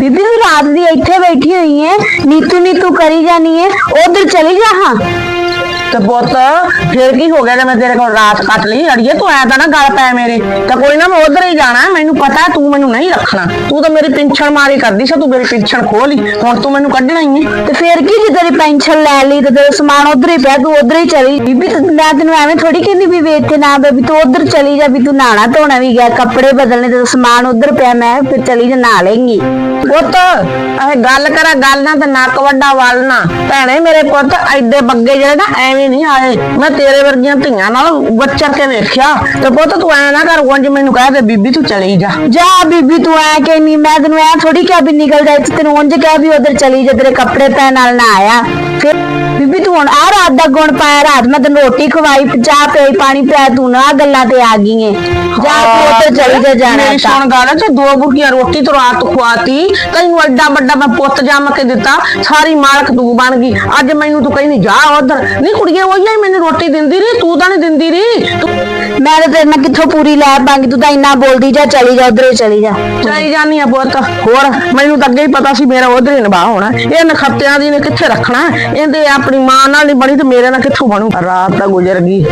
ਬੀਬੀ ਤੂੰ ਰਾਤ ਦੀ ਇੱਥੇ ਬੈਠੀ ਹੋਈ ਹੈ ਨੀਤੂ ਨੀਤੂ ਕਰੀ ਜਾਨੀ ਹੈ ਉਧਰ ਚਲੀ ਜਾ ਹਾਂ। ਤੇ ਪੁੱਤ, ਫਿਰ ਕੀ ਹੋ ਗਿਆ ਜੇ ਮੈਂ ਤੇਰੇ ਕੋਲ ਰਾਤ ਕੱਟ ਲਈ? ਅੜੀਏ, ਤੂੰ ਐ ਤਾਂ ਨਾ ਗੱਲ ਪੈ ਮੇਰੇ। ਤਾਂ ਕੋਈ ਨਾ ਮੈਂ ਉਧਰ ਹੀ ਜਾਣਾ। ਮੈਨੂੰ ਪਤਾ ਤੂੰ ਮੈਨੂੰ ਨਹੀਂ ਰੱਖਣਾ। ਤੂੰ ਤਾਂ ਮੇਰੀ ਪਿੰਛਣ ਮਾਰੀ ਕਰਦੀ ਸੀ, ਤੂੰ ਮੇਰੀ ਪਿੰਛਣ ਖੋਲੀ ਹੁਣ ਤੂੰ ਮੈਨੂੰ ਕੱਢਣਾ ਹੀ ਹੈ ਤੇ ਫੇਰ ਕੀ ਜੇ ਤੇਰੀ ਪੈਨਸ਼ਨ ਲੈ ਲਈ ਤੇ ਤੇਰਾ ਸਮਾਨ ਉਧਰ ਹੀ ਪਿਆ, ਤੂੰ ਉਧਰ ਹੀ ਚਲੀ ਬੀਬੀ, ਤੂੰ- ਮੈਂ ਤੈਨੂੰ ਐਵੇਂ ਥੋੜੀ ਕਹਿੰਦੀ ਵੀ ਵੇ ਇੱਥੇ ਨਾ ਬੇਬੀ, ਤੂੰ ਉਧਰ ਚਲੀ ਜਾ, ਵੀ ਤੂੰ ਨਹਾਣਾ ਧੋਣਾ ਵੀ ਗਿਆ, ਕੱਪੜੇ ਬਦਲਣੇ ਤੇ ਸਮਾਨ ਉਧਰ ਪਿਆ, ਮੈਂ ਫਿਰ ਚਲੀ ਜਾ, ਨਹਾ ਲੇਂਗੀ। ਪੁੱਤ, ਇਹ ਗੱਲ ਕਰਾ, ਗੱਲ ਨਾ ਤੇ ਨੱਕ ਵੱਡਾ ਵੱਲ ਨਾ। ਭੈਣੇ ਮੇਰੇ ਪੁੱਤ, ਐਡੇ ਬੱਗੇ ਜਿਹੜੇ ਨਾ, ਐਵੇਂ ਨਹੀਂ ਆਏ। ਮੈਂ ਤੇਰੇ ਵਰਗੀਆਂ ਧੀਆਂ ਨਾਲ ਬੱਚਰ ਕੇ ਵੇਖਿਆ। ਤੇ ਪੁੱਤ ਤੂੰ ਐ ਨਾ ਕਰ, ਉਂਝ ਮੈਨੂੰ ਕਹਿ ਦੇ, ਬੀਬੀ ਤੂੰ ਚਲੀ ਜਾ। ਜਾ ਬੀਬੀ, ਤੂੰ ਐ ਕਹਿੰਨੀ ਮੈਂ ਤੈਨੂੰ ਐ ਥੋੜੀ ਕਿਹਾ ਵੀ ਨਿਕਲ ਜਾ, ਇੱਥੇ ਤੈਨੂੰ ਉਂਝ ਕਿਹਾ ਵੀ ਉਧਰ ਚਲੀ ਜਾ, ਤੇਰੇ ਕੱਪੜੇ ਪੈਣ ਨਾਲ ਨਾ ਆਇਆ। ਫਿਰ ਬੀਬੀ ਤੂੰ ਹੁਣ ਆ ਰਾਤ ਦਾ ਗੁਣ ਪਾਇਆ ਰਾਤ ਮੈਂ ਤੈਨੂੰ ਰੋਟੀ ਖਵਾਈ ਚਾਹ ਪਈ ਪਾਣੀ ਪਿਆ ਤੂੰ ਨਾ ਗੱਲਾਂ ਤੇ ਆ ਗਈ ਏ। ਜਾ ਤੂੰ ਉਧਰ ਚਲੀ ਜਾ ਜਾਣਾ ਮੇਰੀ ਤਾਂ। ਸੁਣ ਗੱਲ ਤੇ ਦੋ ਬੁਰਕੀਆਂ ਰੋਟੀ ਤੋਂ ਰਾਤ ਖਵਾਤੀ ਤੈਨੂੰ ਐਡਾ ਵੱਡਾ ਮੈਂ ਪੁੱਤ ਜੰਮ ਕੇ ਦਿੱਤਾ ਸਾਰੀ ਮਾਲਕ ਤੂੰ ਬਣ ਗਈ। ਅੱਜ ਮੈਨੂੰ ਤੂੰ ਕਹਿੰਦੀ ਜਾ ਉਧਰ। ਨਹੀਂ ਕੁੜੀਏ ਉਹ ਹੀ ਮੈਨੂੰ ਰੋਟੀ ਦਿੰਦੀ ਰਹੀ ਤੂੰ ਤਾਂ ਨਹੀਂ ਦਿੰਦੀ ਰਹੀ। ਤੂੰ ਮੈਂ ਤਾਂ ਤੇਰੇ ਨਾਲ ਕਿੱਥੋਂ ਪੂਰੀ ਲੈ ਪਾਂਗੀ? ਤੂੰ ਤਾਂ ਇੰਨਾ ਬੋਲਦੀ ਜਾ ਚਲੀ ਜਾ ਉਧਰ ਚਲੀ ਜਾ। ਚਾਈ ਜਾਨੀ ਆ ਪੁੱਤ। ਹੋਰ ਮੈਨੂੰ ਤਾਂ ਅੱਗੇ ਹੀ ਪਤਾ ਸੀ ਮੇਰਾ ਉਧਰ ਹੀ ਨਿਭਾ ਹੋਣਾ। ਇਹ ਨਖੱਤਿਆਂ ਦੀ ਨੇ ਕਿੱਥੇ ਰੱਖਣਾ? ਇਹਦੇ ਆਪਣੀ ਮਾਂ ਨਾਲ ਨਹੀਂ ਬਣੀ ਤੇ ਮੇਰੇ ਨਾਲ ਕਿੱਥੋਂ ਬਣੂ? ਰਾਤ ਤਾਂ ਗੁਜ਼ਰ ਗਈ।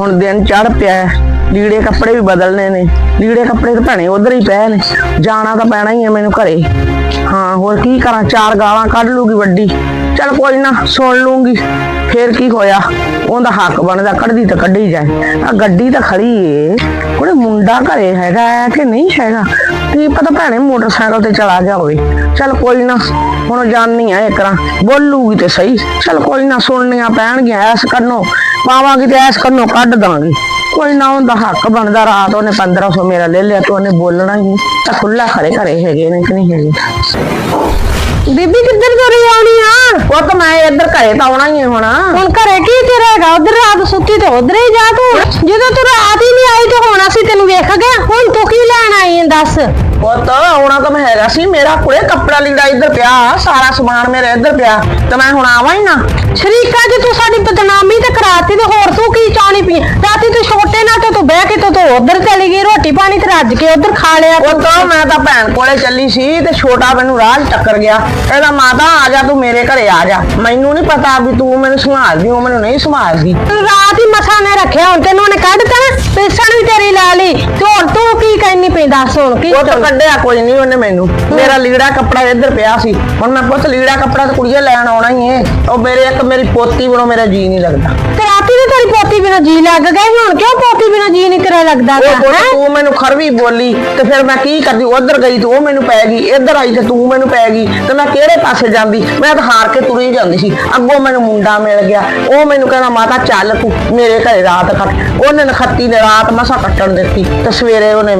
ਹੁਣ ਦਿਨ ਚੜ ਪਿਆ। ਲੀੜੇ ਕੱਪੜੇ ਵੀ ਬਦਲਨੇ ਨੇ। ਲੀੜੇ ਕੱਪੜੇ ਤਾਂ ਭੈਣੇ ਉਧਰ ਹੀ ਪਏ ਨੇ। ਜਾਣਾ ਤਾਂ ਪੈਣਾ ਹੀ ਹੈ ਮੈਨੂੰ ਘਰੇ। ਹਾਂ ਹੋਰ ਕੀ ਕਰਾਂ? ਚਾਰ ਗਾਲਾਂ ਕੱਢ ਲੂਗੀ ਵੱਡੀ। ਚਲ ਕੋਈ ਨਾ, ਸੁਣ ਲੂੰਗੀ। ਫੇਰ ਕੀ ਹੋਇਆ? ਉਹਦਾ ਹੱਕ ਬਣਦਾ ਕੱਢਦੀ ਤਾਂ ਕੱਢੀ ਜਾਏ। ਆ ਗੱਡੀ ਤਾਂ ਖੜੀ ਏ। ਕੋਲੇ ਮੁੰਡਾ ਘਰੇ ਹੈਗਾ ਕਿ ਨਹੀਂ ਹੈਗਾ? ਕੀ ਪਤਾ ਭੈਣੇ ਮੋਟਰਸਾਈਕਲ ਤੇ ਚਲਾ ਗਿਆ ਹੋਵੇ। ਚਲ ਕੋਈ ਨਾ, ਹੁਣ ਜਾਣਨੀ ਆ ਇੱਕ ਰਾਂ ਬੋਲੂਗੀ ਤੇ ਸਹੀ। ਚਲ ਕੋਈ ਨਾ, ਸੁਣਨੀਆਂ ਪੈਣਗੀਆਂ, ਐਸ ਕੰਨੋਂ। ਪਾਵਾਂਗੀ ਤੇ ਐਸ ਕੰਨੋਂ ਕੱਢ ਦਾਂਗੀ। ਕੋਈ ਨਾ, ਉਹਦਾ ਹੱਕ ਬਣਦਾ, ਰਾਤ ਉਹਨੇ 1500 ਮੇਰਾ ਲੈ ਲਿਆ ਤੇ ਉਹਨੇ ਬੋਲਣਾ ਹੀ ਤਾਂ ਖੁੱਲਾ ਖਰੇ ਘਰੇ ਹੈਗੇ ਨੇ ਕਿ ਨਹੀਂ ਹੈਗੇ? ਬੀਬੀ ਕਿੱਧਰ ਤੁਰੀ ਆਉਣੀ ਆ? ਉਹ ਤਾਂ ਮੈਂ ਇੱਧਰ ਘਰੇ ਤਾਂ ਆਉਣਾ ਹੀ ਹੈ ਹੁਣ। ਹੁਣ ਘਰੇ ਕੀ ਤੇਰਾ ਹੈਗਾ? ਉਧਰ ਰਾਤ ਸੁੱਤੀ ਤੇ ਉਧਰ ਹੀ ਜਾ ਤੂੰ। ਜਦੋਂ ਤੂੰ ਰਾਤ ਹੀ ਨਹੀਂ ਆਈ ਤੇ ਹੁਣ ਅਸੀਂ ਤੈਨੂੰ ਵੇਖ ਗਏ ਹੁਣ ਤੂੰ ਕੀ ਲੈਣ ਆਈ ਆਂ ਦੱਸ? ਪੁੱਤ ਆਉਣਾ ਤਾਂ ਮੈਂ ਹੈਗਾ ਸੀ। ਮੇਰਾ ਕੋਲੇ ਕੱਪੜਾ ਲੀੜਾ ਇੱਧਰ ਪਿਆ। ਸਾਰਾ ਸਮਾਨ ਮੇਰਾ ਇੱਧਰ ਪਿਆ। ਤੇ ਮੈਂ ਹੁਣ ਆਵਾਂ ਹੀ ਨਾ। ਸ਼ਰੀਕਾ ਜੀ ਤੂੰ ਸਾਡੀ ਬਦਨਾਮੀ ਤੇ ਕਰਾਤੀ ਤੇ ਹੋਰ ਤੂੰ ਕੀ ਚਾਹਣੀ ਪਈ? ਰਾਤੀ ਤੂੰ ਛੋਟੇ ਨਾਲ ਤੇ ਤੂੰ ਬਹਿ ਕੇ ਤੇ ਤੂੰ ਉਧਰ ਗਈ ਰੋਟੀ ਪਾਣੀ ਤੇ ਰੱਜ ਕੇ ਉਧਰ ਖਾ ਲਿਆ ਉਹ ਤਾਂ ਮੈਂ ਤਾਂ ਭੈਣ ਕੋਲੇ ਚੱਲੀ ਸੀ ਤੇ ਛੋਟਾ ਮੈਨੂੰ ਰਾਹ 'ਚ ਟੱਕਰ ਗਿਆ। ਕਹਿੰਦਾ ਮਾਤਾ ਆ ਜਾ ਤੂੰ ਮੇਰੇ ਘਰੇ ਆ ਜਾ। ਮੈਨੂੰ ਨਹੀਂ ਪਤਾ ਵੀ ਤੂੰ ਮੈਨੂੰ ਸੰਭਾਲਦੀ ਉਹ ਮੈਨੂੰ ਨਹੀਂ ਸੰਭਾਲਦੀ। ਤੂੰ ਰਾਤ ਹੀ ਮਸਾ ਨੇ ਰੱਖਿਆ ਹੁਣ ਤੈਨੂੰ ਉਹਨੇ ਕੱਢਤਾ ਨਾ ਪੈਸਣ ਵੀ ਤੇਰੀ ਲਾ ਲਈ। ਤੇ ਹੁਣ ਤੂੰ ਕੀ ਕਹਿਨੀ ਪਈ ਦੱਸ ਹੁਣ ਕੀ ਉਹ ਤਾਂ ਕੱਢਿਆ ਕੋਈ ਨਹੀਂ ਉਹਨੇ ਮੈਨੂੰ। ਮੇਰਾ ਲੀੜਾ ਕੱਪੜਾ ਇੱਧਰ ਪਿਆ ਸੀ। ਹੁਣ ਮੈਂ ਪੁੱਤ ਲੀੜਾ ਕੱਪੜਾ ਤੇ ਕੁੜੀਏ ਲੈਣ ਆਉਣਾ ਹੀ ਏ। ਉਹ ਮੇਰੇ ਇੱਕ ਮੇਰੀ ਪੋਤੀ ਬਣੋ ਮੇਰਾ ਜੀ ਨਹੀਂ ਲੱਗਦਾ। ਤੇ ਰਾਤੀ ਤੇ ਤੇਰੀ ਪੋਤੀ ਬਿਨਾ ਜੀ ਲੱਗ ਗਿਆ ਸੀ, ਹੁਣ ਕਿਉਂ ਪੋਤੀ ਬਿਨਾ ਜੀ ਨਹੀਂ ਤੇਰਾ ਲੱਗਦਾ ਉਹ ਗਾ? ਤੂੰ ਮੈਨੂੰ ਖਰਵੀ ਬੋਲੀ ਤੇ ਫਿਰ ਮੈਂ ਕੀ ਕਰਦੀ ਉਧਰ ਗਈ ਤੇ ਉਹ ਮੈਨੂੰ ਪੈ ਗਈ ਇੱਧਰ ਆਈ ਤੇ ਤੂੰ ਮੈਨੂੰ ਪੈ ਗਈ ਤੇ ਮੈਂ ਕਿਹੜੇ ਪਾਸੇ ਜਾਂਦੀ? ਮੈਂ ਤਾਂ ਹਾਰ ਕੇ ਤੁਰੀ ਜਾਂਦੀ ਸੀ ਅੱਗੋਂ ਮੈਨੂੰ ਮੁੰਡਾ ਮਿਲ ਗਿਆ ਉਹ ਮੈਨੂੰ ਕਹਿੰਦਾ ਮਾਤਾ ਚੱਲ ਤੂੰ ਮੇਰੇ ਘਰੇ ਰਾਤ ਕੱਟ। ਉਹਨੇ ਨਖੱਤੀ ਨੇ ਰਾਤ ਮਸਾ ਕੱਟਣ ਦਿੱਤੀ ਤੇ ਸਵੇਰੇ ਉਹਨੇ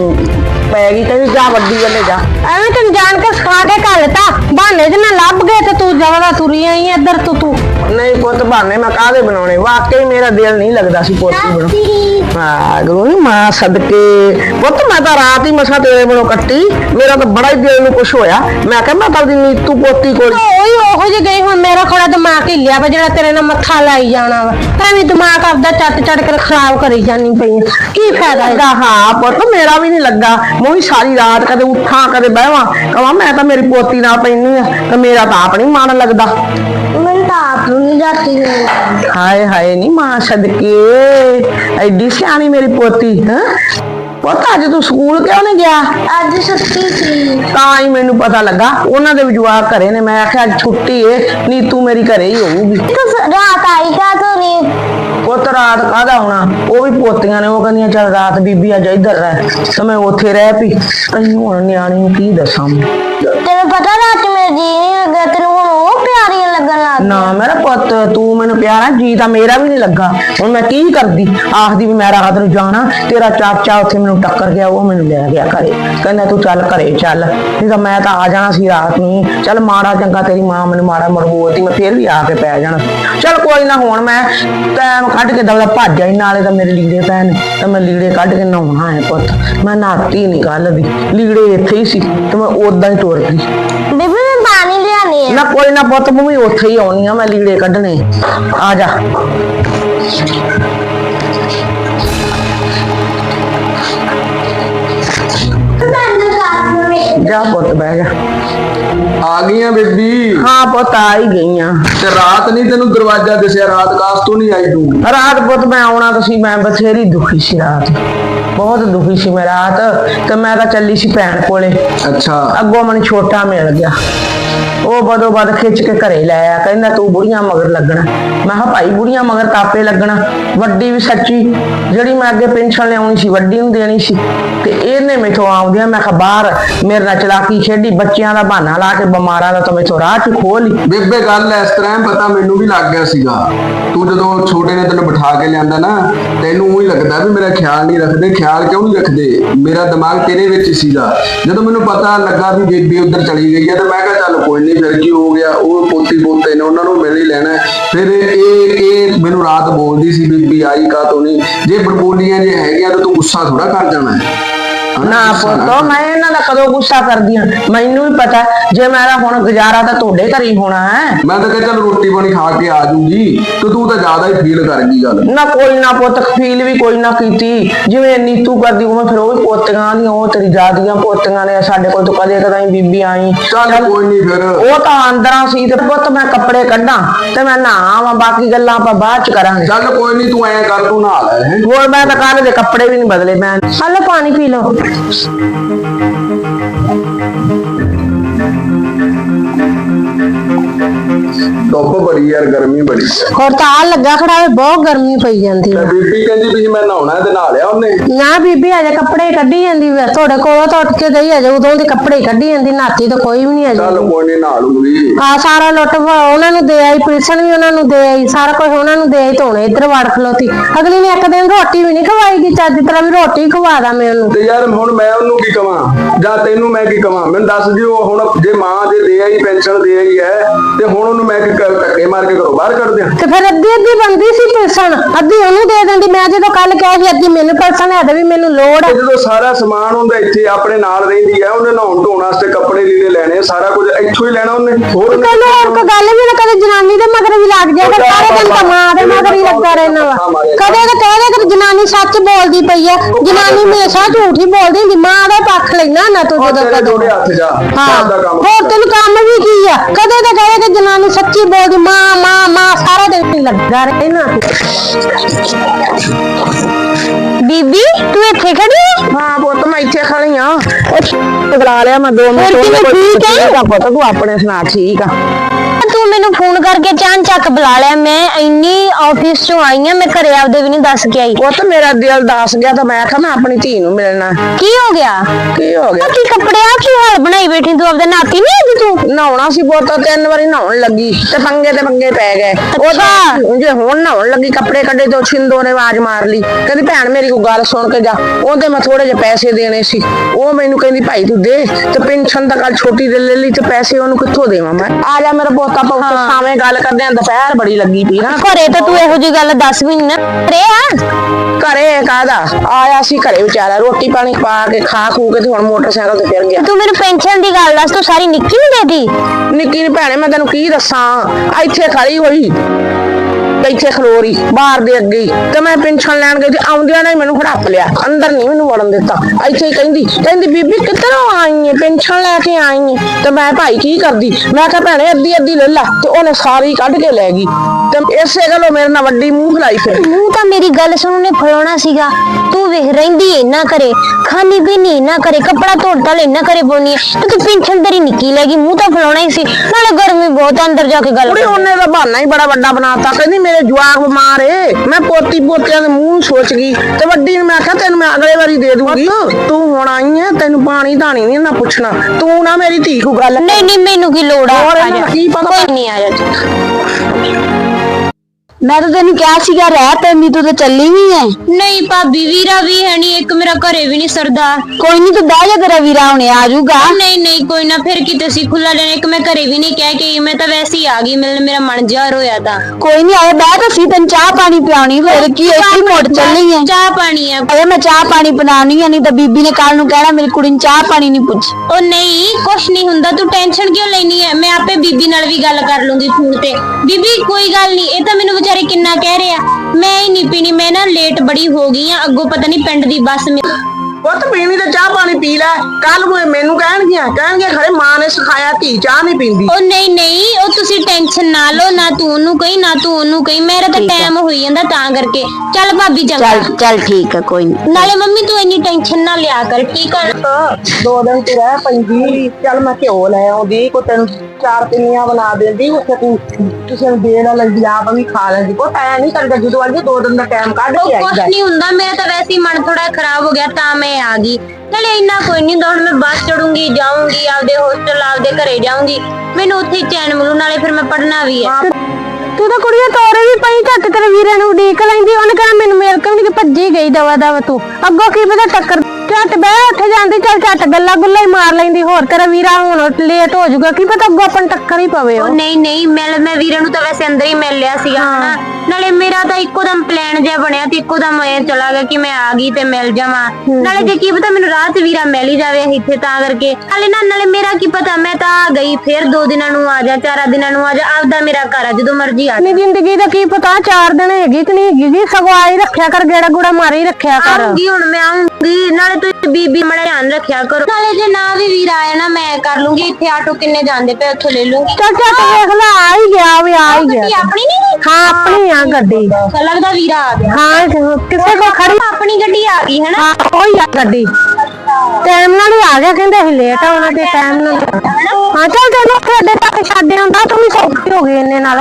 ਪੈ ਗਈ ਕਹਿੰਦੀ ਜਾ ਵੱਡੀ ਵਾਲੇ ਜਾ। ਐਵੇਂ ਤੈਨੂੰ ਜਾਣ ਕੇ ਸਿਖਾ ਕੇ ਘੱਲਤਾ ਬਹਾਨੇ ਚ ਨਾ ਲੱਭ ਗਏ ਤੇ ਤੂੰ ਜਵਾਂ ਤੁਰੀ ਆਈ ਇੱਧਰ ਤੂੰ ਤੂੰ। ਨਹੀਂ ਪੁੱਤ ਬਹਾਨੇ ਮੈਂ ਕਾਹਦੇ ਬਣਾਉਣੇ? ਵਾਕਈ ਮੇਰਾ ਦਿਲ ਨਹੀਂ ਲੱਗਦਾ ਸੀ ਪੋਤੀ ਬਣੋ ਹਾਂ ਗੁਰੂ ਮਾਂ ਸਦਕੇ। ਪੁੱਤ ਮੈਂ ਤਾਂ ਰਾਤ ਹੀ ਮਸਾ ਤੇਰੇ ਬਣੋ ਕੱਟੀ। ਮੇਰਾ ਤਾਂ ਬੜਾ ਹੀ ਦਿਲ ਨੂੰ ਕੁਛ ਹੋਇਆ। ਮੈਂ ਕਿਹਾ ਮੈਂ ਤਾਂ ਦੀ ਨੀਤੂ ਪੋਤੀ ਕੋਲ ਉਹੀ ਉਹੋ ਜਿਹੀ ਗਈ ਹੁਣ ਮੇਰਾ ਖੜਾ ਦਿਮਾਗ ਹਿੱਲਿਆ ਵਾ ਜਿਹੜਾ ਤੇਰੇ ਨਾਲ ਮੱਥਾ ਲਾਈ ਜਾਣਾ ਵਾ। ਐਵੇਂ ਦਿਮਾਗ ਆਪਦਾ ਚੱਟ ਚੱਟ ਕੇ ਖਰਾਬ ਕਰੀ ਜਾਨੀ ਪਈ ਆ। ਕੀ ਫਾਇਦਾ ਇਹਦਾ? ਲੱਗਾ ਹਾਂ ਪੁੱਤ ਮੇਰਾ ਵੀ ਨਹੀਂ ਲੱਗਾ। ਮੈਂ ਵੀ ਸਾਰੀ ਰਾਤ ਕਦੇ ਉੱਠਾਂ ਕਦੇ ਬਹਿਵਾਂ। ਕਹਾਂ ਮੈਂ ਤਾਂ ਮੇਰੀ ਪੋਤੀ ਨਾਲ ਪੈਣੀ ਆ ਤੇ ਮੇਰਾ ਤਾਂ ਆਪ ਨਹੀਂ ਮਨ ਲੱਗਦਾ। ਮੈਨੂੰ ਤਾਂ ਆਪ ਨੂੰ ਹਾਏ ਹਾਏ ਨਹੀਂ ਮਾਂ ਸਦਕੇ ਐਡੀ ਸਿਆਣੀ ਮੇਰੀ ਪੋਤੀ ਹਾਂ? ਪੁੱਤ ਅੱਜ ਤੂੰ ਸਕੂਲ ਕਿਉਂ ਨਹੀਂ ਗਿਆ? ਅੱਜ ਸੁੱਤੀ ਸੀ। ਤਾਂ ਹੀ ਮੈਨੂੰ ਪਤਾ ਲੱਗਾ ਉਹਨਾਂ ਦੇ ਵੀ ਘਰੇ ਨੇ ਮੈਂ ਆਖਿਆ ਅੱਜ ਛੁੱਟੀ ਏ ਨੀਤੂ ਮੇਰੀ ਘਰੇ ਹੀ ਹੋਊਗੀ। ਤੂੰ ਰਾਤ ਆਈ ਕਾ ਤੂੰ ਪੁੱਤ ਰਾਤ ਕਾਹਦਾ ਹੋਣਾ? ਉਹ ਵੀ ਪੋਤੀਆਂ ਨੇ ਉਹ ਕਹਿੰਦੀਆਂ ਚੱਲ ਰਾਤ ਬੀਬੀ ਅੱਜ ਇੱਧਰ ਰਹਿ ਤੇ ਮੈਂ ਉੱਥੇ ਰਹਿ ਪਈ। ਤੈਨੂੰ ਹੁਣ ਨਿਆਣੀ ਨੂੰ ਕੀ ਦੱਸਾਂ? ਮੈਂ? ਤੈਨੂੰ ਪਤਾ ਰਾਤ ਮੇਰਾ ਜੀ ਨਹੀਂ ਲੱਗਾ ਤੈਨੂੰ ਹੁਣ ਉਹ ਪਿਆਰੀਆਂ ਲੱਗਣ ਲੱਗ ਨਾ ਮੇਰਾ ਪੁੱਤ ਤੂੰ ਮੈਨੂੰ ਪਿਆਰਾ ਜੀ ਤਾਂ ਮੇਰਾ ਵੀ ਨਹੀਂ ਲੱਗਾ। ਹੁਣ ਮੈਂ ਕੀ ਕਰਦੀ? ਆਖਦੀ ਵੀ ਮੈਂ ਰਾਤ ਨੂੰ ਜਾਣਾ ਤੇਰਾ ਚਾਚਾ ਉੱਥੇ ਮੈਨੂੰ ਟੱਕਰ ਗਿਆ ਉਹ ਮੈਨੂੰ ਲੈ ਗਿਆ ਘਰੇ। ਕਹਿੰਦਾ ਤੂੰ ਚੱਲ ਘਰੇ ਚੱਲ। ਨਹੀਂ ਤਾਂ ਮੈਂ ਤਾਂ ਆ ਜਾਣਾ ਸੀ ਰਾਤ ਨੂੰ। ਚੱਲ ਮਾੜਾ ਚੰਗਾ ਤੇਰੀ ਮਾਂ ਮੈਨੂੰ ਮਾੜਾ ਬੋਲਦੀ ਮੈਂ ਫੇਰ ਵੀ ਆ ਕੇ ਪੈ ਜਾਣਾ। ਚੱਲ ਕੋਈ ਨਾ ਹੁਣ ਮੈਂ ਟਾਈਮ ਕੱਢ ਕੇ ਦਵਦਾ ਭੱਜ ਆਈ ਨਾਲੇ ਤਾਂ ਮੇਰੇ ਲੀੜੇ ਪੈ ਨੇ ਤਾਂ ਮੈਂ ਲੀੜੇ ਕੱਢ ਕੇ ਨਹਾਉਣਾ ਹੈ ਪੁੱਤ। ਮੈਂ ਨਹਾਤੀ ਨਹੀਂ ਗੱਲ ਦੀ ਲੀੜੇ ਇੱਥੇ ਹੀ ਸੀ ਤੇ ਮੈਂ ਉਦਾਂ ਹੀ ਤੁਰ ਗਈ। ਬੀਬੀ ਮੈਂ ਪਾਣੀ ਲਿਆਣੀ ਨਾ ਕੋਈ ਨਾ ਪੁੱਤ ਮੈਂ ਵੀ ਉੱਥੇ ਹੀ ਆਉਣੀ ਆ ਮੈਂ ਲੀੜੇ ਕੱਢਣੇ ਆ ਜਾ ਜਾ ਪੁੱਤ ਬਹਿ ਜਾ ਆ ਗਈਆਂ ਬੇਬੀ ਹਾਂ ਪੁੱਤ ਆ ਹੀ ਗਈਆਂ ਤੇ ਰਾਤ ਨਹੀਂ ਤੈਨੂੰ ਦਰਵਾਜ਼ਾ ਦਿਸਿਆ ਰਾਤ ਕਾਸ ਤੋਂ ਨਹੀਂ ਆਈ ਤੂੰ ਰਾਤ ਪੁੱਤ ਮੈਂ ਆਉਣਾ ਤੁਸੀਂ ਮੈਂ ਬਥੇਰੀ ਦੁਖੀ ਸੀ ਰਾਤ ਬਹੁਤ ਦੁਖੀ ਸੀ ਮੈਂ ਰਾਤ ਤੇ ਮੈਂ ਤਾਂ ਚੱਲੀ ਸੀ ਭੈਣ ਕੋਲੇ ਅੱਛਾ ਅੱਗੋਂ ਮੈਨੂੰ ਛੋਟਾ ਮਿਲ ਗਿਆ ਉਹ ਬਦੋ ਬਦ ਖਿੱਚ ਕੇ ਘਰੇ ਲੈ ਆਇਆ ਕਹਿੰਦਾ ਤੂੰ ਬੁੜੀਆਂ ਮਗਰ ਲੱਗਣਾ। ਮੈਂ ਕਿਹਾ, ਭਾਈ, ਬੁੜੀਆਂ ਮਗਰ ਤਾਪੇ ਲੱਗਣਾ। ਵੱਡੀ ਵੀ ਸੱਚੀ, ਜਿਹੜੀ ਮੈਂ ਅੱਗੇ ਪੈਨਸ਼ਨ ਲਿਆਉਣੀ ਸੀ, ਵੱਡੀ ਨੂੰ ਦੇਣੀ ਸੀ। ਤੇ ਇਹਨੇ ਮੈਥੋਂ ਆਉਂਦਿਆਂ? ਮੈਂ ਕਿਹਾ ਬਾਹਰ ਮੇਰੇ ਨਾਲ ਚਲਾਕੀ ਖੇਡੀ ਬੱਚਿਆਂ ਦਾ ਬਹਾਨਾ ਲਾ ਕੇ ਬਿਮਾਰਾਂ ਦਾ ਤਾਂ ਮੈਥੋਂ ਰਾਹ ਚ ਖੋਹ ਲਈ ਬੇਬੇ ਗੱਲ ਇਸ ਤਰ੍ਹਾਂ ਹੈ, ਪਤਾ ਮੈਨੂੰ ਵੀ ਲੱਗ ਗਿਆ ਸੀਗਾ। ਤੂੰ ਜਦੋਂ ਛੋਟੇ ਨੇ ਤੈਨੂੰ ਬਿਠਾ ਕੇ ਲਿਆਂਦਾ ਨਾ ਤੈਨੂੰ ਉਹੀ ਲੱਗਦਾ ਵੀ ਮੇਰਾ ਖਿਆਲ ਨਹੀਂ ਰੱਖਦੇ। ਖਿਆਲ ਕਿਉਂ ਨਹੀਂ ਰੱਖਦੇ? ਮੇਰਾ ਦਿਮਾਗ ਤੇਰੇ ਵਿੱਚ ਹੀ ਸੀਗਾ। ਜਦੋਂ ਮੈਨੂੰ ਪਤਾ ਲੱਗਾ ਵੀ ਬੇਬੀ ਉੱਧਰ ਚਲੀ ਗਈ ਹੈ ਤੇ ਮੈਂ ਕਿਹਾ ਚੱਲ ਕੋਈ ਨਹੀਂ ਫਿਰ ਕੀ ਹੋ ਗਿਆ? ਉਹ ਪੋਤੀ ਪੋਤੇ ਨੇ ਉਹਨਾਂ ਨੂੰ ਮਿਲ ਹੀ ਲੈਣਾ ਹੈ। ਫਿਰ ਇਹ ਇਹ ਮੈਨੂੰ ਰਾਤ ਬੋਲਦੀ ਸੀ ਬੀਬੀ ਆਈ ਕਾ ਤੋਂ ਨਹੀਂ? ਜੇ ਬਰਬੋਲੀਆਂ ਜੇ ਹੈਗੀਆਂ ਤਾਂ ਤੂੰ ਗੁੱਸਾ ਥੋੜਾ ਕਰ ਜਾਣਾ ਹੈ। ਨਾ ਪੁੱਤੋ। ਮੈਂ ਇਹਨਾਂ ਦਾ ਕਦੋਂ ਗੁੱਸਾ ਕਰਦੀ ਹਾਂ? ਮੈਨੂੰ ਵੀ ਪਤਾ ਜੇ ਮੇਰਾ ਹੁਣ ਗੁਜ਼ਾਰਾ ਤਾਂ ਤੁਹਾਡੇ ਘਰ ਹੀ ਹੋਣਾ ਹੈ। ਮੈਂ ਤਾਂ ਕਿਹਾ ਚੱਲ ਰੋਟੀ ਪਾਣੀ ਖਾ ਕੇ ਆ ਜੂਗੀ ਤੇ ਤੂੰ ਤਾਂ ਜ਼ਿਆਦਾ ਹੀ ਫੀਲ ਕਰ ਗਈ ਗੱਲ। ਨਾ ਕੋਈ ਨਾ ਪੁੱਤ ਫੀਲ ਵੀ ਕੋਈ ਨਾ ਕੀਤੀ। ਜਿਵੇਂ ਨੀਤੂ ਕਰਦੀ ਉਵੇਂ ਫਿਰ ਉਹ ਵੀ ਪੋਤੀਆਂ ਦੀਆਂ ਉਹ ਤੇਰੀ ਜਾਦੀਆਂ ਪੋਤੀਆਂ ਨੇ ਸਾਡੇ ਕੋਲ ਤਾਂ ਕਦੇ ਕਦਾਈ ਬੀਬੀ ਆਈ। ਚੱਲ ਕੋਈ ਨਹੀਂ ਫਿਰ। ਉਹ ਤਾਂ ਅੰਦਰਾਂ ਸੀ ਤੇ ਪੁੱਤ ਮੈਂ ਕੱਪੜੇ ਕੱਢਾਂ ਤੇ ਮੈਂ ਨਹਾਵਾਂ ਬਾਕੀ ਗੱਲਾਂ ਆਪਾਂ ਬਾਅਦ ਚ ਕਰਾਂਗੇ। ਚੱਲ ਕੋਈ ਨਹੀਂ ਤੂੰ ਐਂ ਕਰ ਤੂੰ ਨਹਾ ਲੈ। ਹੋਰ ਮੈਂ ਤਾਂ ਕੱਲ ਦੇ ਕੱਪੜੇ ਵੀ ਨਹੀਂ ਬਦਲੇ ਮੈਂ ਹਲੋ ਪਾਣੀ ਪੀ ਲਓ। Studios. ਧੁੱਪ ਬੜੀ ਯਾਰ ਗਰਮੀ ਬੜੀ ਹੋਰ ਤਾਂ ਆ ਲੱਗਾ ਖੜਾ ਵੇ ਬਹੁਤ ਗਰਮੀ ਪਈ ਜਾਂਦੀ ਤੇ ਬੀਬੀ ਕਹਿੰਦੀ ਵੀ ਮੈਂ ਨਹਾਉਣਾ ਤੇ ਨਹਾ ਲਿਆ ਉਹਨੇ। ਨਾ ਬੀਬੀ ਅਜੇ ਕੱਪੜੇ ਕੱਢੀ ਜਾਂਦੀ ਵੇ ਤੁਹਾਡੇ ਕੋਲ ਤਾਂ ਉੱਠ ਕੇ ਗਈ ਅਜੇ ਉਦੋਂ ਦੀ ਕੱਪੜੇ ਹੀ ਕੱਢੀ ਜਾਂਦੀ ਨਾਤੀ ਤਾਂ ਕੋਈ ਵੀ ਨਹੀਂ ਅਜੇ। ਚੱਲ ਕੋਈ ਨਹੀਂ ਨਹਾ ਲੂਗੀ। ਆ ਸਾਰਾ ਲੁੱਟ ਵਾ ਉਹਨਾਂ ਨੂੰ ਦੇ ਆਈ ਪਿਲਸਣ ਵੀ ਉਹਨਾਂ ਨੂੰ ਦੇ ਆਈ ਸਾਰਾ ਕੁਝ ਉਹਨਾਂ ਨੂੰ ਦੇ ਆਈ ਧੋਣੇ ਇੱਧਰ ਵੜ ਖਲੋਤੀ। ਅਗਲੀ ਨੇ ਇੱਕ ਦਿਨ ਰੋਟੀ ਵੀ ਨਹੀਂ ਖਵਾਈਗੀ ਚੱਜ ਤਰ੍ਹਾਂ ਵੀ ਰੋਟੀ ਖਵਾ ਦਾਂ ਮੈਂ ਉਹਨੂੰ। ਤੇ ਯਾਰ ਹੁਣ ਮੈਂ ਉਹਨੂੰ ਕੀ ਕਵਾਂ? ਜਾਂ ਤੈਨੂੰ ਮੈਂ ਕੀ ਕਵਾਂ? ਮੈਨੂੰ ਦੱਸ ਦਿਓ ਹੁਣ ਜੇ ਮਾਂ ਜੇ ਦੇ ਆਈ ਪੈਨਸ਼ਨ ਦੇ ਆਈ ਹੈ ਤੇ ਹੁਣ ਉਹਨੂੰ ਮੈਂ ਕੀ ਕਰ ਧੱਕੇ ਮਾਰ ਕੇ ਘਰੋਂ ਬਾਹਰ ਕੱਢ ਦਿਆਂ। ਤੇ ਫਿਰ ਅੱਧੀ ਅੱਧੀ ਬੰਦੀ ਸੀ ਪਿਲਸਣ ਅੱਧੀ ਉਹਨੂੰ ਦੇ ਦਿੰਦੀ। ਮੈਂ ਜਦੋਂ ਕੱਲ ਕਿਹਾ ਸੀ ਅੱਧੀ ਮੈਨੂੰ ਪਿਲਸਣ ਹੈ ਤੇ ਵੀ ਮੈਨੂੰ ਲੋੜ ਹੈ ਤੇ ਜਦੋਂ ਸਾਰਾ ਸਮਾਨ ਹੁੰਦਾ ਇੱਥੇ ਆਪਣੇ ਨਾਲ ਰਹਿੰਦੀ ਹੈ ਉਹਨੇ ਨਹਾਉਣ ਧੋਣ ਵਾਸਤੇ ਕੱਪੜੇ ਲੀੜੇ ਲੈਣੇ ਸਾਰਾ ਕੁਝ ਇੱਥੋਂ ਹੀ ਲੈਣਾ ਉਹਨੇ। ਹੋਰ ਉਹਨੇ ਕਹਿੰਦੇ ਹੋਰ ਕੋਈ ਗੱਲ ਵੀ ਨਾ ਕਦੇ ਜਨਾਨੀ ਦੇ ਮਗਰ ਵੀ ਲੱਗ ਜਾਏਗਾ ਸਾਰੇ ਦਿਨ ਤਾਂ ਮਾਂ ਦੇ ਮਗਰ ਹੀ ਲੱਗਾ ਰਹਿਣਾ ਵਾ। ਕਦੇ ਤਾਂ ਕਹਦੇ ਕਿ ਜਨਾਨੀ ਸੱਚ ਬੋਲਦੀ ਪਈ ਹੈ ਜਨਾਨੀ ਹਮੇਸ਼ਾ ਝੂਠ ਹੀ ਬੋਲਦੀ ਹੁੰਦੀ ਮਾਂ ਦਾ ਪੱਖ ਲੈਣਾ ਨਾ ਤੂੰ ਜਦੋਂ ਕਦੇ। ਹੱਥ ਜਾ ਹਾਂ ਹੋਰ ਤੈਨੂੰ ਕੰਮ ਵੀ ਕੀ ਆ? ਕਦੇ ਤਾਂ ਕਹੇ ਕਿ ਜਨਾਨੀ ਸੱਚੀ ਬੋਲਦੀ ਮਾਂ ਮਾਂ ਮਾਂ ਸਾਰਾ ਦਿਨ ਹੀ ਲੱਗਾ ਰਹਿਣਾ ਬੀਬੀ ਤੂੰ ਇੱਥੇ ਖੜੀ ਹੈ ਹਾਂ ਪੁੱਤ ਮੈਂ ਇੱਥੇ ਖੜੀ ਆ ਉਹ ਬੁਲਾ ਲਿਆ ਮੈਂ ਦੋ ਮਿੰਟ ਹੋਰ ਕਿਵੇਂ ਠੀਕ ਹੈ? ਠੀਕ ਆ ਪੁੱਤ ਤੂੰ ਤੂੰ ਮੈਨੂੰ ਫੋਨ ਕਰਕੇ ਚਾਂ ਚੱਕ ਬੁਲਾ ਲਿਆ। ਮੈਂ ਇੰਨੀ ਆਫਿਸ ਚੋਂ ਆਈ ਆ ਮੈਂ ਘਰੇ ਆਪਦੇ ਵੀ ਨਹੀਂ ਦੱਸ ਕੇ ਆਈ। ਪੁੱਤ ਮੇਰਾ ਦਿਲ ਦੱਸ ਗਿਆ ਤਾਂ ਮੈਂ ਕਿਹਾ ਮੈਂ ਆਪਣੀ ਧੀ ਨੂੰ ਮਿਲਣਾ। ਕੀ ਹੋ ਗਿਆ? ਕੀ ਹੋ ਗਿਆ? ਆ ਕੀ ਕੱਪੜੇ ਆ ਕੀ ਹਾਲ ਬਣਾਈ ਬੈਠੀ ਤੂੰ? ਆਪਦੇ ਨਾਤੀ ਨਹੀਂ ਅੱਜ ਤੂੰ? ਨਹਾਉਣਾ ਸੀ ਪੁੱਤ ਤਿੰਨ ਵਾਰੀ ਨਹਾਉਣ ਲੱਗੀ ਤੇ ਪੰਗੇ ਤੇ ਪੰਗੇ ਪੈ ਗਏ। ਉਹਦਾ ਜੇ ਹੁਣ ਨਹਾਉਣ ਲੱਗੀ ਕੱਪੜੇ ਕੱਢੇ ਤੇ ਉਹ ਛਿੰਦੋ ਨੇ ਆਵਾਜ਼ ਮਾਰ ਲਈ। ਕਹਿੰਦੀ ਭੈਣ ਮੇਰੀ ਕੋਈ ਗੱਲ ਸੁਣ ਕੇ ਜਾ। ਉਹਦੇ ਮੈਂ ਥੋੜੇ ਜਿਹੇ ਪੈਸੇ ਦੇਣੇ ਸੀ। ਉਹ ਮੈਨੂੰ ਕਹਿੰਦੀ ਭਾਈ ਤੂੰ ਦੇ ਤੇ ਪੈਨਸ਼ਨ ਤਾਂ ਕੱਲ ਛੋਟੀ ਦੇ ਲੈ ਲਈ ਤੇ ਪੈਸੇ ਉਹਨੂੰ ਕਿੱਥੋਂ ਦੇਵਾਂ ਮੈਂ? ਆ ਜਾ ਮੇਰਾ ਪੋਤਾ ਆਪਾਂ ਉੱਥੇ ਸਾਵੇਂ ਗੱਲ ਕਰਦੇ ਆਂ ਦੁਪਹਿਰ ਬੜੀ ਲੱਗੀ ਪਈ ਨਾ। ਘਰੇ ਤਾਂ ਤੂੰ ਇਹੋ ਜੀ ਗੱਲ ਦੱਸ ਵੀ ਨਾ ਰੇ ਆ? ਘਰੇ ਕਾਦਾ ਆਇਆ ਸੀ ਘਰੇ ਵਿਚਾਰਾ ਰੋਟੀ ਪਾਣੀ ਪਾ ਕੇ ਖਾ ਖੂ ਕੇ ਤੇ ਹੁਣ ਮੋਟਰਸਾਈਕਲ ਤੇ ਫਿਰ ਗਿਆ। ਤੂੰ ਮੈਨੂੰ ਪੈਨਸ਼ਨ ਦੀ ਗੱਲ ਦੱਸ ਤੂੰ ਸਾਰੀ ਨਿੱਕੀ ਨੂੰ ਦੇਦੀ ਨਿੱਕੀ ਨੀ ਭੈਣੇ ਮੈਂ ਤੈਨੂੰ ਕੀ ਦੱਸਾਂ? ਇੱਥੇ ਖੜੀ ਹੋਈ। ਇੱਥੇ ਖਲੋਰੀ ਬਾਹਰ ਦੇ ਅੱਗੇ ਹੀ। ਤੇ ਮੈਂ ਪੈਨਸ਼ਨ ਲੈਣ ਗਈ ਤੇ ਆਉਂਦਿਆਂ ਨੇ ਮੈਨੂੰ ਹੜੱਪ ਲਿਆ। ਅੰਦਰ ਨਹੀਂ ਮੈਨੂੰ ਵੜਨ ਦਿੱਤਾ। ਇੱਥੇ ਹੀ ਕਹਿੰਦੀ ਕਹਿੰਦੀ ਬੀਬੀ ਕਿੱਧਰੋਂ ਆਈ ਏ? ਪੈਨਸ਼ਨ ਲੈ ਕੇ ਆਈ ਏ। ਤੇ ਮੈਂ ਭਾਈ ਕੀ ਕਰਦੀ? ਮੈਂ ਕਿਹਾ ਭੈਣੇ ਅੱਧੀ ਅੱਧੀ ਲੈ ਲਾ। ਤੇ ਉਹਨੇ ਸਾਰੀ ਕੱਢ ਕੇ ਲੈ ਗਈ। ਤੇ ਇਸੇ ਗੱਲੋਂ ਮੇਰੇ ਨਾਲ ਵੱਡੀ ਮੂੰਹ ਫਲਾਈ ਫਿਰ। ਮੂੰਹ ਤਾਂ ਮੇਰੀ ਗੱਲ ਸੁਣ ਨੇ ਫਲੋਣਾ ਸੀਗਾ। ਤੂੰ ਵੇਖ ਰਹਿੰਦੀ ਏ ਨਾ ਕਰੇ ਖਾਣੀ ਪੀਣੀ ਨਾ ਕਰੇ ਕੱਪੜਾ ਧੋਤਾ ਲੈ ਨਾ ਕਰੇ ਬੋਨੀ ਏ। ਤੇ ਤੂੰ ਪੈਨਸ਼ਨ ਤੇਰੀ ਨਿੱਕੀ ਲੈਗੀ ਮੂੰਹ ਤਾਂ ਫਲੋਣਾ ਹੀ ਸੀ। ਨਾਲੇ ਗਰਮੀ ਬਹੁਤ ਅੰਦਰ ਜਾ ਕੇ ਗੱਲ ਉਹਨੇ ਦਾ ਬਹਾਨਾ ਹੀ ਬੜਾ ਵੱਡਾ ਬਣਾਤਾ। ਕਹਿੰਦੀ ਮੇਰੇ ਜਵਾਕ ਬਿਮਾਰ ਏ। ਮੈਂ ਪੋਤੀ ਪੋਤਿਆਂ ਦੇ ਮੂੰਹ ਨੂੰ ਸੋਚ ਗਈ ਤੇ ਵੱਡੀ ਨੂੰ ਮੈਂ ਆਖਿਆ ਤੈਨੂੰ ਮੈਂ ਅਗਲੇ ਵਾਰੀ ਦੇ ਦੂੰਗੀ। ਤੂੰ ਹੁਣ ਆਈ ਏ ਤੈਨੂੰ ਪਾਣੀ ਧਾਣੀ ਨਹੀਂ ਨਾ ਪੁੱਛਣਾ। ਤੂੰ ਨਾ ਮੇਰੀ ਧੀ ਕੋ ਗੱਲ ਨਹੀਂ ਨਹੀਂ ਮੈਨੂੰ ਕੀ ਲੋੜ ਆ? ਹੋਰ ਇਹਨਾਂ ਕੀ ਪਤਾ? ਕੋਈ ਨਹੀਂ ਆ ਜਾ ਮੈਂ ਤਾਂ ਤੈਨੂੰ ਕਿਹਾ ਸੀਗਾ ਰਹਿ ਪੈਂਦੀ ਤੂੰ ਤਾਂ ਚੱਲੀ ਵੀ ਐ। ਨਹੀਂ ਭਾਬੀ ਵੀਰਾ ਵੀ ਹੈ ਨਹੀਂ ਇੱਕ ਮੇਰਾ ਘਰੇ ਵੀ ਨਹੀਂ ਸਰਦਾ। ਕੋਈ ਨਹੀਂ ਤੂੰ ਬਹਿ ਜਾ ਤੇਰਾ ਵੀਰਾ ਹੁਣੇ ਆ ਜਾਊਗਾ। ਨਹੀਂ ਨਹੀਂ ਕੋਈ ਨਾ ਫਿਰ ਕਿਤੇ ਸੀ ਖੁੱਲਾ ਲੈਣਾ ਇੱਕ ਮੈਂ ਘਰੇ ਵੀ ਨਹੀਂ ਕਹਿ ਕੇ ਮੈਂ ਤਾਂ ਵੈਸੇ ਹੀ ਆ ਗਈ ਮਿਲਣ ਮੇਰਾ ਮਨ ਜਾਰ ਹੋਇਆ ਤਾਂ। ਕੋਈ ਨਹੀਂ ਆਏ ਬਹਿ ਤਾਂ ਸੀ ਤੈਨੂੰ ਚਾਹ ਪਾਣੀ ਪਿਆਉਣੀ ਫਿਰ ਕੀ ਇੱਥੇ ਮੁੜ ਚੱਲੀ ਐ। ਚਾਹ ਪਾਣੀ ਆ। ਅਰੇ ਮੈਂ ਚਾਹ ਪਾਣੀ ਬਣਾਉਣੀ ਆ ਨਹੀਂ ਤਾਂ ਬੀਬੀ ਨੇ ਕੱਲ ਨੂੰ ਕਹਿਣਾ ਮੇਰੀ ਕੁੜੀ ਨੂੰ ਚਾਹ ਪਾਣੀ ਨਹੀਂ ਪੁੱਛ। ਉਹ ਨਹੀਂ ਕੁਛ ਨਹੀਂ ਹੁੰਦਾ ਤੂੰ ਟੈਨਸ਼ਨ ਕਿਉਂ ਲੈਣੀ ਹੈ ਮੈਂ ਆਪੇ ਬੀਬੀ ਨਾਲ ਵੀ ਗੱਲ ਕਰ ਲੂੰਗੀ ਫੋਨ ਤੇ। ਬੀਬੀ ਕੋਈ ਗੱਲ ਨਹੀਂ ਇਹ ਤਾਂ ਮੈਨੂੰ ਵਿਚਾਰੇ ਕਿੰਨਾ ਕਹਿ ਰਿਹਾ? ਮੈਂ ਹੀ ਨਹੀਂ ਪੀਣੀ, ਮੈਂ ਨਾ ਲੇਟ ਬੜੀ ਹੋ ਗਈ ਆ। ਅੱਗੋਂ ਪਤਾ ਨਹੀਂ ਪਿੰਡ ਦੀ ਬੱਸ ਮਿਲ ਪੁੱਤ ਪੀਣੀ ਤੇ ਚਾਹ ਪਾਣੀ ਪੀ ਲੈ। ਕੱਲ ਨੂੰ ਇਹ ਮੈਨੂੰ ਕਹਿਣਗੀਆਂ। ਕਹਿਣਗੇ ਖਰੇ ਮਾਂ ਨੇ ਸਿਖਾਇਆ ਧੀ ਚਾਹ ਨਹੀਂ ਪੀਂਦੀ। ਉਹ ਨਹੀਂ ਨਹੀਂ ਉਹ ਤੁਸੀਂ ਟੈਨਸ਼ਨ ਨਾ ਲਓ ਨਾ ਤੂੰ ਉਹਨੂੰ ਕਹੀਂ ਨਾ ਤੂੰ ਉਹਨੂੰ ਕਹੀਂ। ਮੇਰਾ ਤਾਂ ਟਾਈਮ ਹੋਈ ਜਾਂਦਾ ਤਾਂ ਕਰਕੇ। ਚੱਲ ਭਾਬੀ ਚੰਗਾ। ਚੱਲ ਚੱਲ ਠੀਕ ਹੈ ਕੋਈ ਨਹੀਂ ਨਾਲੇ ਮੰਮੀ ਤੂੰ ਇੰਨੀ ਟੈਨਸ਼ਨ ਨਾ ਲਿਆ ਕਰ ਕੀ ਕਰ? ਦੋ ਦਿਨ ਤੇ ਰਹਿ ਪੈਂਦੀ। ਚੱਲ ਮੈਂ ਘਿਓ ਲੈ ਆਉਂਦੀ ਕੋ ਤੈਨੂੰ ਚਾਰ ਪਿੰਨੀਆਂ ਬਣਾ ਦਿੰਦੀ ਉੱਥੇ ਤੂੰ ਨੂੰ ਦੇ ਨਾ ਲੈਂਦੀ ਆਪ ਵੀ ਖਾ ਲੈਂਦੀ। ਕੋ ਐ ਨਹੀਂ ਕਰਦਾ ਜਦੋਂ ਆਂਦੀ ਦੋ ਦਿਨ ਦਾ ਟਾਈਮ ਕੱਢ ਕੇ ਆਈਦਾ ਨਹੀਂ ਹੁੰਦਾ ਮੇਰਾ ਤਾਂ ਵੈਸੇ ਹੀ ਮਨ ਥੋੜਾ ਖਰਾਬ ਹੋ ਗਿਆ ਤਾਂ ਮੈਂ ਆ ਗਈ। ਨਾਲੇ ਇੰਨਾ ਕੋਈ ਨਹੀਂ ਦੌੜ ਮੈਂ ਬੱਸ ਚੜੂੰਗੀ, ਜਾਊਂਗੀ, ਆਪਦੇ ਹੋਸਟਲ ਆਪਦੇ ਘਰੇ ਜਾਊਂਗੀ। ਮੈਨੂੰ ਉੱਥੇ ਹੀ ਚੈਨ ਮਿਲੂ, ਨਾਲੇ ਫਿਰ ਮੈਂ ਪੜਨਾ ਵੀ ਹੈ। ਤੂੰ ਤਾਂ ਕੁੜੀਆਂ ਤੋਰੇ ਵੀ ਪਈ ਝੱਟ ਤੇਰੇ ਵੀਰੇ ਨੂੰ ਉਡੀਕ ਲੈਂਦੀ, ਉਹਨੇ ਕਹਿਣਾ ਮੈਨੂੰ ਮੇਲ ਕਿਉਂ ਨਹੀਂ ਭੱਜੀ ਗਈ ਦਵਾ ਦਵਾ ਤੂੰ। ਅੱਗੋਂ ਕੀ ਪਤਾ ਟੱਕਰ ਝੱਟ ਬਹਿ ਉੱਥੇ ਜਾਂਦੀ ਚੱਲ ਝੱਟ ਗੱਲਾਂ ਗੁੱਲਾਂ ਹੀ ਮਾਰ ਲੈਂਦੀ ਹੋਰ ਤੇਰਾ ਵੀਰਾ ਹੁਣ ਲੇਟ ਹੋ ਜਾਊਗਾ ਕੀ ਪਤਾ ਅੱਗੋਂ ਆਪਾਂ ਨੂੰ ਟੱਕਰ ਹੀ ਪਵੇ ਉਹ। ਉਹ ਨਹੀਂ ਨਹੀਂ ਮਿਲ ਮੈਂ ਵੀਰੇ ਨੂੰ ਤਾਂ ਵੈਸੇ ਅੰਦਰ ਹੀ ਮਿਲ ਲਿਆ ਸੀਗਾ ਹਨਾ। ਨਾਲੇ ਮੇਰਾ ਤਾਂ ਇੱਕੋ ਦਮ ਪਲਾਨ ਜਿਹਾ ਬਣਿਆ ਤੇ ਇੱਕੋ ਦਮ ਇਹ ਚਲਾ ਗਿਆ ਕਿ ਮੈਂ ਆ ਗਈ ਤੇ ਮਿਲ ਜਾਵਾਂ। ਨਾਲੇ ਜੇ ਕੀ ਪਤਾ ਮੈਨੂੰ ਰਾਹ 'ਚ ਵੀਰਾ ਮਿਲ ਹੀ ਜਾਵੇ ਇੱਥੇ ਤਾਂ ਕਰਕੇ। ਨਾਲੇ ਨਾ ਨਾਲੇ ਮੇਰਾ ਕੀ ਪਤਾ ਮੈਂ ਤਾਂ ਆ ਗਈ ਫਿਰ ਦੋ ਦਿਨਾਂ ਨੂੰ ਆ ਜਾ ਚਾਰਾਂ ਦਿਨਾਂ ਨੂੰ ਆ ਜਾ ਆਪਦਾ ਮੇਰਾ ਘਰ ਆ ਜਦੋਂ ਮਰਜ਼ੀ ਆ ਜਾ। ਆਪਣੀ ਜ਼ਿੰਦਗੀ ਦਾ ਕੀ ਪਤਾ ਚਾਰ ਦਿਨ ਹੈਗੀ ਕਿ ਨਹੀਂ ਹੈਗੀ ਜੀ ਸਗੋਂ ਆਈ ਰੱਖਿਆ ਕਰ ਗੇੜਾ ਗੂੜਾ ਮਾਰੀ ਰੱਖਿਆ ਕਰ। ਆਉਂਗੀ ਹੁਣ ਮੈਂ ਆਉਂਗੀ ਨਾਲੇ ਤੁਸੀਂ ਬੀਬੀ ਮੜਾ ਧਿਆਨ ਰੱਖਿਆ ਕਰੋ। ਨਾਲੇ ਜੇ ਨਾ ਵੀ ਵੀਰ ਆਇਆ ਨਾ ਮੈਂ ਕਰ ਲੂੰਗੀ। ਇੱਥੇ ਆਟੋ ਕਿੰਨੇ ਜਾਂਦੇ ਪਏ ਉੱਥੋਂ ਲੈ ਲੂੰਗੀ ਚੱਲ ਝੱਟ ਵੇਖ ਲੈ ਆ ਹੀ ਗਿਆ ਵੀ ਆ ਹੀ ਗੱਡੀ ਗਿਆ। ਆਪਣੀ ਨਹੀਂ ਹਾਂ ਆਪਣੀ ਆ ਗੱਡੀ। ਲੱਗਦਾ ਵੀਰਾ ਆ ਗਿਆ। ਹਾਂ ਕਿਸੇ ਕੋ ਖੜੀ ਆਪਣੀ ਗੱਡੀ ਆ ਗਈ ਹਨਾ? ਹਾਂ ਉਹੀ ਆ ਗੱਡੀ। ਟਾਈਮ ਨਾਲ ਹੀ ਆ ਗਿਆ ਕਹਿੰਦੇ ਅਸੀਂ ਲੇਟ ਆਉਣਾ ਤੇ ਟਾਈਮ ਨਾਲ। ਹਾਂ ਚੱਲ ਉੱਥੇ ਅੱਡੇ ਤੱਕ ਛੱਡ ਆਉਂਦਾ ਤੂੰ ਵੀ ਸੌਖੀ ਹੋ ਗਈ ਇੰਨੇ ਨਾਲ।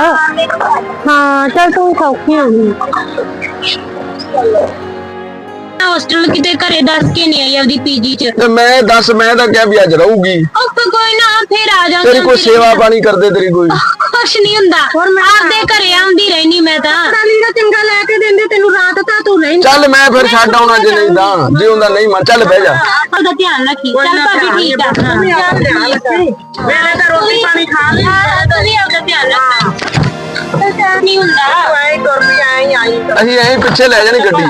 ਹਾਂ ਚੱਲ ਤੂੰ ਸੌਖੀ ਹੋ ਗਈ। ਹੋਸਟਲ ਕਿਤੇ ਘਰੇ ਦੱਸ ਕੇ ਨਹੀਂ ਆਈ ਆਪਦੀ ਪੀਜੀ ਚ ਤੇ ਮੈਂ ਦੱਸ ਮੈਂ ਤਾਂ ਕਿਹਾ ਵੀ ਅੱਜ ਰਹੂਗੀ ਉਹ ਕੋਈ ਨਾ ਫੇਰ ਆ ਜਾਊਂਗੀ ਤੇਰੀ ਕੋਈ ਸੇਵਾ ਪਾਣੀ ਕਰਦੇ ਤੇਰੀ ਕੋਈ ਕੁਛ ਨਹੀਂ ਹੁੰਦਾ ਆਪਦੇ ਘਰੇ ਆਉਂਦੀ ਰਹਿਣੀ ਮੈਂ ਤਾਂ ਲੀੜਾ ਚੰਗਾ ਲੈ ਕੇ ਦਿੰਦੇ ਤੈਨੂੰ ਰਾਤ ਤਾਂ ਤੂੰ ਨਹੀਂ ਚੱਲ ਮੈਂ ਫਿਰ ਛੱਡ ਆਉਣਾ ਜੇ ਨਹੀਂ ਤਾਂ ਜੇ ਹੁੰਦਾ ਨਹੀਂ ਮੈਂ ਚੱਲ ਬਹਿ ਜਾ ਆਪਦਾ ਧਿਆਨ ਰੱਖੀ ਚੱਲ ਭਾਬੀ ਠੀਕ ਆ ਮੇਰੇ ਤਾਂ ਰੋਟੀ ਪਾਣੀ ਖਾ ਲਈ ਹਾਂ, ਤੂੰ ਵੀ ਆਪਦਾ ਧਿਆਨ ਰੱਖ ਨਹੀਂ ਹੁੰਦਾ ਐ ਤੁਰ ਵੀ ਆਈ ਆਈ ਅਸੀਂ ਐਂ ਪਿੱਛੇ ਲੈ ਜਾਣੀ ਗੱਡੀ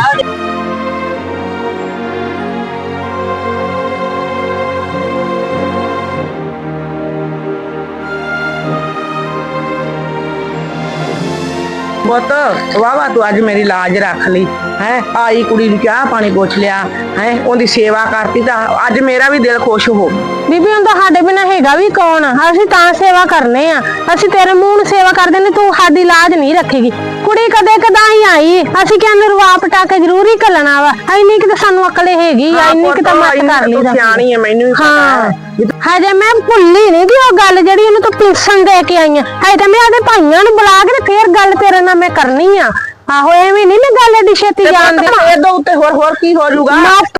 ਪੁੱਤ ਵਾਵਾ ਤੂੰ ਅੱਜ ਮੇਰੀ ਲਾਜ ਰੱਖ ਲਈ, ਹੈ? ਆਈ ਕੁੜੀ ਨੂੰ ਚਾਹ ਪਾਣੀ ਪੁੱਛ ਲਿਆ, ਹੈ? ਉਹਦੀ ਸੇਵਾ ਕਰਤੀ ਤਾਂ ਅੱਜ ਮੇਰਾ ਵੀ ਦਿਲ ਖੁਸ਼ ਹੋ। ਬੀਬੀ ਹੁਣ ਤਾਂ ਸਾਡੇ ਬਿਨਾ ਹੈਗਾ ਵੀ ਕੌਣ ਅਸੀਂ ਤਾਂ ਸੇਵਾ ਕਰਨੇ ਆ। ਅਸੀਂ ਤੇਰੇ ਮੂੰਹ ਨੂੰ ਸੇਵਾ ਕਰਦੇ ਨੇ ਤੂੰ ਸਾਡੀ ਲਾਜ ਨਹੀਂ ਰੱਖੇਗੀ। ਕੁੜੀ ਕਦੇ ਕਦਾਂ ਹੀ ਆਈ ਅਸੀਂ ਕਹਿੰਦੇ ਰਵਾ ਪਟਾ ਕੇ ਜ਼ਰੂਰੀ ਘੱਲਣਾ ਵਾ। ਇੰਨੀ ਕਿ ਤਾਂ ਸਾਨੂੰ ਅਕਲ ਹੈਗੀ ਆ ਇੰਨੀ ਕਿ ਤਾਂ ਮਤ ਕਰ ਲਈ ਸਿਆਣੀ ਹੈ ਮੈਨੂੰ ਵੀ ਪਤਾ ਹਾਂ। ਹੈ। ਹਜੇ ਮੈਂ ਭੁੱਲੀ ਨਹੀਂ ਦੀ ਉਹ ਗੱਲ ਜਿਹੜੀ ਇਹਨੂੰ ਤੂੰ ਪਿਲਸਣ ਦੇ ਕੇ ਆਈ ਆ। ਹਜੇ ਤਾਂ ਮੈਂ ਆਪਦੇ ਭਾਈਆਂ ਨੂੰ ਬੁਲਾ ਕੇ ਤੇ ਫੇਰ ਗੱਲ ਤੇਰੇ ਨਾਲ ਮੈਂ ਕਰਨੀ ਆ। ਆਹੋ ਐਵੇਂ ਨਹੀਂ ਮੈਂ ਗੱਲ ਐਡੀ ਛੇਤੀ ਜਾਣਦੇ ਇਹਦੇ ਉੱਤੇ ਹੋਰ ਹੋਰ ਕੀ ਹੋ ਜਾਊਗਾ?